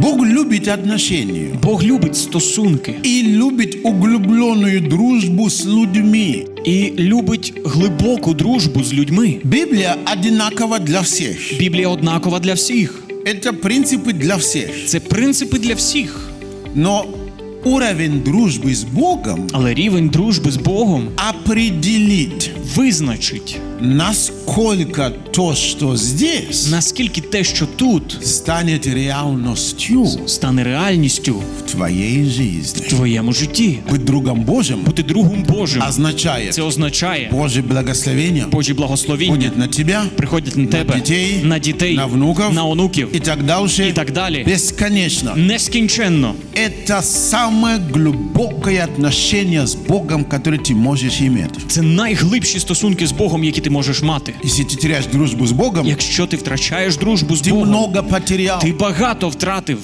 Бог любит отношения Бог любить стосунки и любит углубленную дружбу с людьми. і любить глибоку дружбу з людьми. Библия одинакова для всех. Біблія однакова для всіх. Это принципы для всех. Це принципи для всіх. Но уровень дружбы с Богом Але рівень дружби з Богом определит, визначить, насколько то, что здесь, наскільки те, що тут, станет реальностью стане реальністю в твоей жизни. в твоєму житті. Быть другом Божьим Бути другом Божим. означает Це означає Божье благословение Божі благословіння будет на тебя, приходять на тебе, дітей, на дітей, на внуков на онуків и так дальше, і так далі. бесконечно. Нескінченно. Это самое глубокое отношение с Богом, которое ты можешь иметь. Це найглибші стосунки з Богом, які ти можеш мати. Если ты теряешь дружбу с Богом, Якщо ти втрачаєш дружбу з ты Богом, много потерял. ти багато втратив.